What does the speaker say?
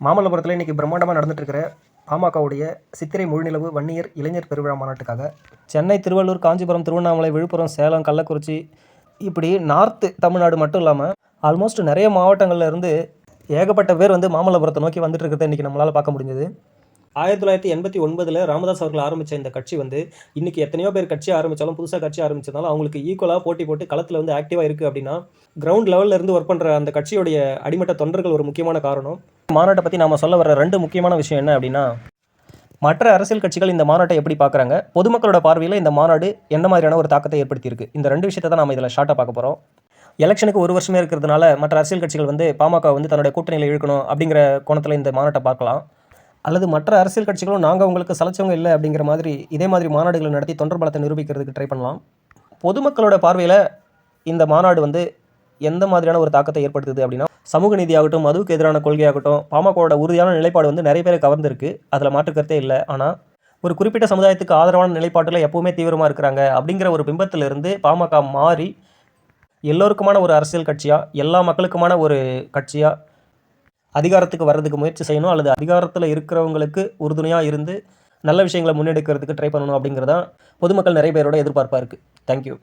மாமல்லபுரத்தில் இன்றைக்கி பிரம்மாண்டமாக நடந்துட்டு இருக்கிற பாமகவுடைய சித்திரை முழுநிலவு வன்னியர் இளைஞர் பெருவிழா மாநாட்டுக்காக சென்னை திருவள்ளூர் காஞ்சிபுரம் திருவண்ணாமலை விழுப்புரம் சேலம் கள்ளக்குறிச்சி இப்படி நார்த்து தமிழ்நாடு மட்டும் இல்லாமல் ஆல்மோஸ்ட் நிறைய மாவட்டங்களில் இருந்து ஏகப்பட்ட பேர் வந்து மாமல்லபுரத்தை நோக்கி வந்துட்டு இருக்கிறத இன்றைக்கி நம்மளால் பார்க்க முடிஞ்சது. ஆயிரத்தி தொள்ளாயிரத்தி எண்பத்தி ஒன்பதில் ராமதாஸ் அவர்கள் ஆரம்பித்த இந்த கட்சி வந்து இன்றைக்கி எத்தனையோ பேர் கட்சி ஆரம்பித்தாலும் புதுசாக கட்சி ஆரம்பிச்சதாலும் அவங்களுக்கு ஈக்குவலாக போட்டி போட்டு களத்தில் வந்து ஆக்டிவாக இருக்குது அப்படின்னா கிரவுண்ட் லெவலில் இருந்து ஒர்க் பண்ணுற அந்த கட்சியுடைய அடிமட்ட தொண்டர்கள் ஒரு முக்கியமான காரணம். மாநாட்டை பற்றி நாம் சொல்ல வர ரெண்டு முக்கியமான விஷயம் என்ன அப்படின்னா மற்ற அரசியல் கட்சிகள் இந்த மாநாட்டை எப்படி பார்க்குறாங்க பொதுமக்களோட பார்வையில் இந்த மாநாடு என்ன மாதிரியான ஒரு தாக்கத்தை ஏற்படுத்தியிருக்கு இந்த ரெண்டு விஷயத்தை தான் நம்ம இதில் ஷார்ட்டாக பார்க்க போகிறோம் எலெக்ஷனுக்கு ஒரு வருஷமே இருக்கிறதுனால மற்ற அரசியல் கட்சிகள் வந்து பாமக வந்து தன்னுடைய கூட்டணியில் இழுக்கணும் அப்படிங்கிற கோணத்தில் இந்த மாநாட்டை பார்க்கலாம். அல்லது மற்ற அரசியல் கட்சிகளும் நாங்கள் உங்களுக்கு சலைச்சவங்க இல்லை அப்படிங்கிற மாதிரி இதே மாதிரி மாநாடுகளை நடத்தி தொண்டர் பலத்தை நிரூபிக்கிறதுக்கு ட்ரை பண்ணலாம். பொதுமக்களோட பார்வையில் இந்த மாநாடு வந்து எந்த மாதிரியான ஒரு தாக்கத்தை ஏற்படுத்துது அப்படின்னா சமூக நீதியாகட்டும் மதுவுக்கு எதிரான கொள்கையாகட்டும் பாமகவோட உறுதியான நிலைப்பாடு வந்து நிறைய பேரை கவர்ந்திருக்கு. அதில் மாற்றுக்கருத்தே இல்லை. ஆனால் ஒரு குறிப்பிட்ட சமுதாயத்துக்கு ஆதரவான நிலைப்பாட்டில் எப்பவுமே தீவிரமாக இருக்கிறாங்க அப்படிங்கிற ஒரு பிம்பத்திலிருந்து பாமக மாறி எல்லோருக்குமான ஒரு அரசியல் கட்சியாக எல்லா மக்களுக்குமான ஒரு கட்சியாக அதிகாரத்துக்கு வர்றதுக்கு முயற்சி செய்யணும் அல்லது அதிகாரத்தில் இருக்கிறவங்களுக்கு உறுதுணையாக இருந்து நல்ல விஷயங்களை முன்னெடுக்கிறதுக்கு ட்ரை பண்ணணும் அப்படிங்கிறதான் பொதுமக்கள் நிறைய பேரோட எதிர்பார்ப்பாக இருக்குது தேங்க்யூ